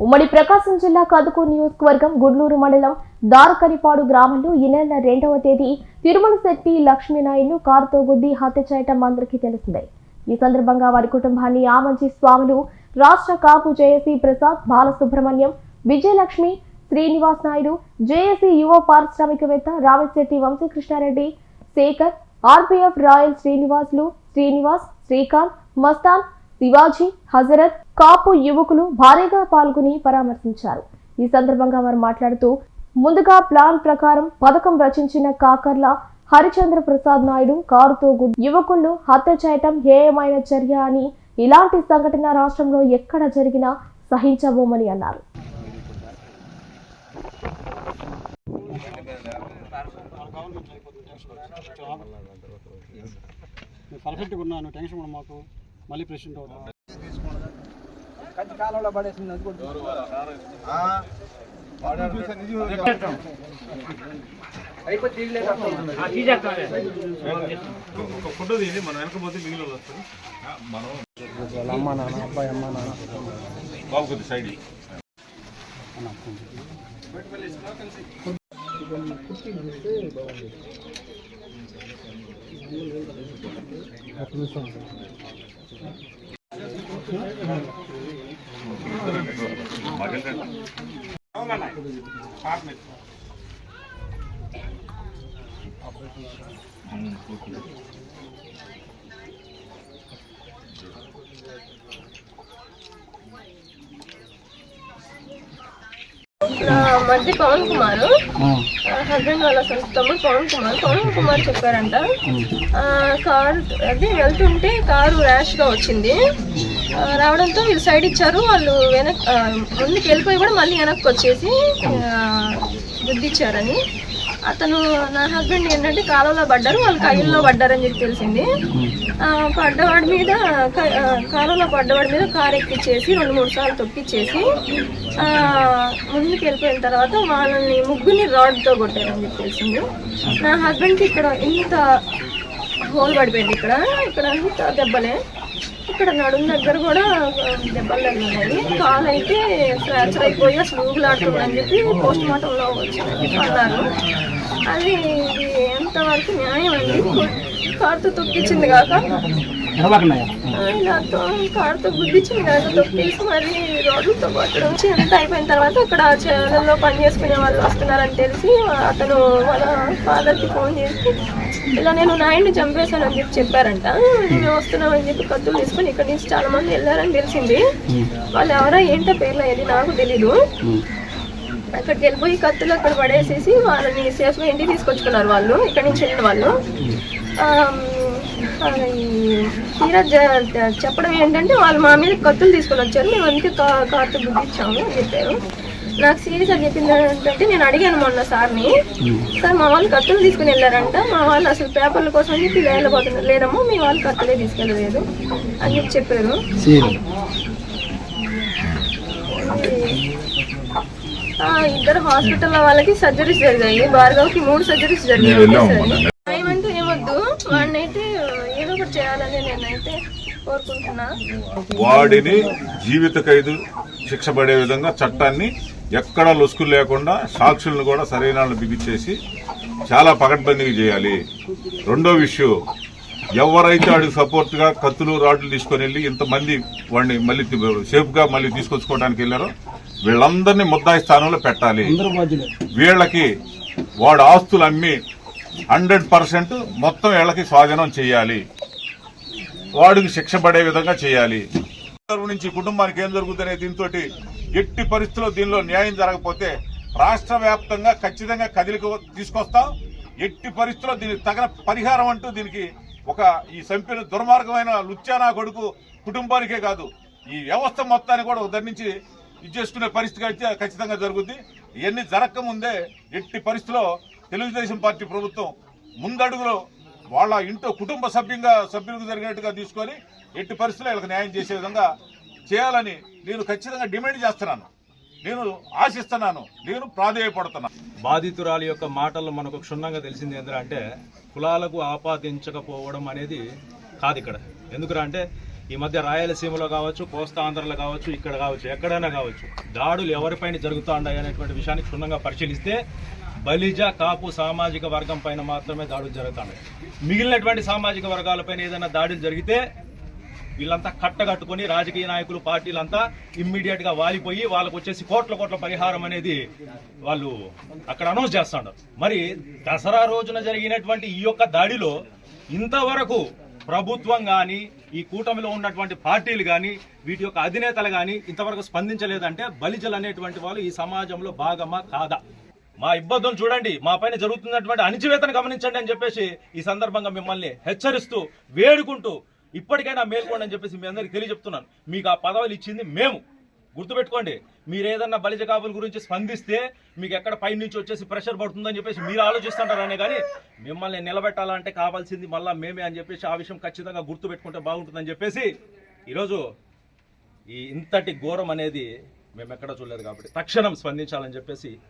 ఉమ్మడి ప్రకాశం జిల్లా కదుకు నియోజకవర్గం గుడ్లూరు మండలం దారకనిపాడు గ్రామంలో ఈ నెల రెండవ తేదీ తిరుమల శెట్టి లక్ష్మీనాయుడు కారుతో గుద్ది హత్య చేయటం అందరికీ తెలిసిందే. ఈ సందర్భంగా వారి కుటుంబాన్ని ఆమంచి స్వాములు రాష్ట్ర కాపు జేఏసీ ప్రసాద్ బాలసుబ్రహ్మణ్యం విజయలక్ష్మి శ్రీనివాస్ నాయుడు జేఏసీ యువ పారిశ్రామికవేత్త రామశెట్టి వంశీకృష్ణారెడ్డి శేఖర్ ఆర్పీఎఫ్ రాయల్ శ్రీనివాసులు శ్రీనివాస్ శ్రీకాంత్ మస్తాన్ శివాజీ హజరత్ కాపు యువకులు భారీగా పాల్గొని పరామర్శించారు. ఈ సందర్భంగా వారు మాట్లాడుతూ ముందుగా ప్లాన్ ప్రకారం పథకం రచించిన కాకర్ల హరిచంద్ర ప్రసాద్ నాయుడు కారుతో గుద్ది యువకులను హత్య చేయటం హేయమైన చర్య అని ఇలాంటి సంఘటన రాష్ట్రంలో ఎక్కడ జరిగినా సహించబోమని అన్నారు. పర్ఫెక్ట్గా ఉన్నాను టెన్షన్ కూడా మాకు. మళ్ళీ ప్రెసిడెంట్ అవుతాను కంచి కాలంలో పడేసింది అది ఫోటో తీయండి మనం వెనకపోతే మిగిలిన వస్తారు మనం అమ్మ నాన్న అబ్బాయి అమ్మ నాన్న బాబు కొద్ది సైడ్ ఇయ్యి. 嗯，不、嗯、行。嗯嗯嗯嗯嗯嗯 మధ్య పవన్ కుమార్. హస్బెండ్ వాళ్ళ సొంత తమ్ముడు పవన్ కుమార్. పవన్ కుమార్ చెప్పారంట. కారు అదే వెళ్తుంటే కారు ర్యాష్గా వచ్చింది. రావడంతో వీళ్ళు సైడ్ ఇచ్చారు. వాళ్ళు వెనక్ ముందుకు వెళ్ళిపోయి కూడా మళ్ళీ వెనక్కి వచ్చేసి గుద్దిచ్చారని అతను నా హస్బెండ్ ఏంటంటే కాలువలో పడ్డారు వాళ్ళు కయ్యల్లో పడ్డారని చెప్పి తెలిసింది. పడ్డవాడి మీద కాలువలో పడ్డవాడి మీద కారు ఎక్కిచ్చేసి రెండు మూడు సార్లు తొక్కిచ్చేసి ముందుకు వెళ్ళిపోయిన తర్వాత వాళ్ళని ముగ్గురిని రాడ్తో కొట్టారని చెప్పి తెలిసింది. నా హస్బెండ్కి ఇక్కడ ఇంత హోల్ పడిపోయింది ఇక్కడ. ఇక్కడ అంత దెబ్బలే. ఇక్కడ నడుము దగ్గర కూడా దెబ్బలు తగిలినాయి కాలు అయితే ఫ్రాక్చర్ అయిపోయి అసలు ఊగులాడుతుందని చెప్పి పోస్ట్ మార్టంలో వచ్చి అన్నారు అది ఇది ఎంతవరకు న్యాయం అండి? కారుతో తొక్కిచ్చింది కాక? నాతో కారుతో గుద్దిచ్చింది కాక తొక్కేసి మరి రోడ్లతో కొట్టడం వచ్చి అంతా అయిపోయిన తర్వాత అక్కడ చేలల్లో పని చేసుకునే వాళ్ళు వస్తున్నారని తెలిసి అతను వాళ్ళ ఫాదర్కి ఫోన్ చేసి ఇలా నేను నాయన్ని చంపేశానని చెప్పి చెప్పారంట. మేము వస్తున్నామని చెప్పి కత్తులు తీసుకొని ఇక్కడ నుంచి చాలా మంది వెళ్ళారని తెలిసింది. వాళ్ళు ఎవరో ఏంటో పేర్లు అయ్యేది నాకు తెలీదు. అక్కడికి వెళ్ళిపోయి కత్తులు అక్కడ పడేసేసి వాళ్ళని సేఫ్గా ఇంటికి తీసుకొచ్చుకున్నారు వాళ్ళు ఇక్కడ నుంచి వెళ్ళిన వాళ్ళు. తీరా చెప్పడం ఏంటంటే వాళ్ళు మా మీద కత్తులు తీసుకొని వచ్చారు. మేము అందుకే కా కార్తో బుద్ధిచ్చాము అని చెప్పారు. నాకు సీరియస్ అని చెప్పింది ఏంటంటే నేను అడిగాను మొన్న సార్ని. సార్ మా వాళ్ళు కత్తులు తీసుకుని వెళ్ళారంట. మా వాళ్ళు అసలు పేపర్ల కోసం చెప్పి వెళ్ళబోతున్నారు లేదమ్మా మీ వాళ్ళు కత్తులే తీసుకెళ్ళలేదు అని చెప్పి చెప్పారు. ఇద్దరు హాస్పిటల్ వాళ్ళకి సర్జరీస్ జరిగాయి. భార్గవ్కి మూడు సర్జరీస్ జరిగాయి. చేయాలని నేనైతే కోరుకుంటున్నా. వాడిని జీవిత ఖైదు శిక్ష పడే విధంగా చట్టాన్ని ఎక్కడా లొసుకులు లేకుండా సాక్షులను కూడా సరైన బిగించేసి చాలా పకడ్బందీగా చేయాలి. రెండో విషయం ఎవరైతే వాడికి సపోర్ట్గా కత్తులు రాడ్లు తీసుకొని వెళ్ళి ఇంతమంది వాడిని మళ్ళీ సేఫ్గా మళ్ళీ తీసుకొచ్చుకోవడానికి వెళ్ళారో వీళ్ళందరినీ ముద్దాయి స్థానంలో పెట్టాలి. వీళ్ళకి వాడు ఆస్తులు అమ్మి హండ్రెడ్ పర్సెంట్ మొత్తం వీళ్ళకి స్వాధీనం చేయాలి. వాడికి శిక్ష పడే విధంగా చేయాలి. నుంచి కుటుంబానికి ఏం జరుగుతుందనే దీంతో ఎట్టి పరిస్థితుల్లో దీనిలో న్యాయం జరగకపోతే రాష్ట్ర వ్యాప్తంగా ఖచ్చితంగా కదిలికి తీసుకొస్తాం. ఎట్టి పరిస్థితుల్లో దీనికి తగిన పరిహారం అంటూ దీనికి ఒక ఈ సంపిన దుర్మార్గమైన లుచ్చానా కొడుకు కుటుంబానికే కాదు ఈ వ్యవస్థ మొత్తాన్ని కూడా ఉద్ధరించి ఇది చేసుకునే పరిస్థితి అయితే ఖచ్చితంగా జరుగుద్ది. ఇవన్నీ జరగక ముందే ఎట్టి పరిస్థితిలో తెలుగుదేశం పార్టీ ప్రభుత్వం ముందడుగులో వాళ్ళ ఇంట్లో కుటుంబ సభ్యంగా సభ్యులకు జరిగినట్టుగా తీసుకొని ఎట్టి పరిస్థితుల్లో వీళ్ళకి న్యాయం చేసే విధంగా చేయాలని నేను ఖచ్చితంగా డిమాండ్ చేస్తున్నాను. నేను ఆశిస్తున్నాను. నేను ప్రాధేయపడుతున్నాను. బాధితురాలి యొక్క మాటల్లో మనకు క్షుణ్ణంగా తెలిసింది ఏంటంటే కులాలకు ఆపాదించకపోవడం అనేది కాదు ఇక్కడ. ఎందుకురా అంటే ఈ మధ్య రాయలసీమలో కావచ్చు కోస్తా ఆంధ్రలో కావచ్చు ఇక్కడ కావచ్చు ఎక్కడైనా కావచ్చు దాడులు ఎవరిపైన జరుగుతూ ఉన్నాయి అనేటువంటి విషయాన్ని క్షుణ్ణంగా పరిశీలిస్తే బలిజ కాపు సామాజిక వర్గం పైన మాత్రమే దాడులు జరుగుతున్నాయి మిగిలినటువంటి సామాజిక వర్గాలపైన ఏదైనా దాడులు జరిగితే వీళ్ళంతా కట్టగట్టుకొని రాజకీయ నాయకులు పార్టీలంతా ఇమ్మీడియట్గా వాలిపోయి వాళ్ళకు వచ్చేసి కోట్ల కోట్ల పరిహారం అనేది వాళ్ళు అక్కడ అనౌన్స్ చేస్తాడు మరి దసరా రోజున జరిగినటువంటి ఈ యొక్క దాడిలో ఇంతవరకు ప్రభుత్వం కానీ ఈ కూటమిలో ఉన్నటువంటి పార్టీలు కానీ వీటి యొక్క అధినేతలు కానీ ఇంతవరకు స్పందించలేదంటే బలిజలు అనేటువంటి వాళ్ళు ఈ సమాజంలో భాగమా కాదా? మా ఇబ్బందులు చూడండి మా పైన జరుగుతున్నటువంటి అణిచివేతను గమనించండి అని చెప్పేసి ఈ సందర్భంగా మిమ్మల్ని హెచ్చరిస్తూ వేడుకుంటూ ఇప్పటికైనా మేల్కోండి అని చెప్పేసి మీ అందరికి తెలియజెప్తున్నాను. మీకు ఆ పదవులు ఇచ్చింది మేము. గుర్తుపెట్టుకోండి మీరు ఏదన్నా బలిజ కాపుల గురించి స్పందిస్తే మీకు ఎక్కడ పై నుంచి వచ్చేసి ప్రెషర్ పడుతుందని చెప్పేసి మీరు ఆలోచిస్తుంటారనే కానీ మిమ్మల్ని నిలబెట్టాలంటే కావాల్సింది మళ్ళా మేమే అని చెప్పేసి ఆ విషయం ఖచ్చితంగా గుర్తుపెట్టుకుంటే బాగుంటుందని చెప్పేసి ఈరోజు ఈ ఇంతటి ఘోరం అనేది మేము ఎక్కడ చూడలేదు కాబట్టి తక్షణం స్పందించాలని చెప్పేసి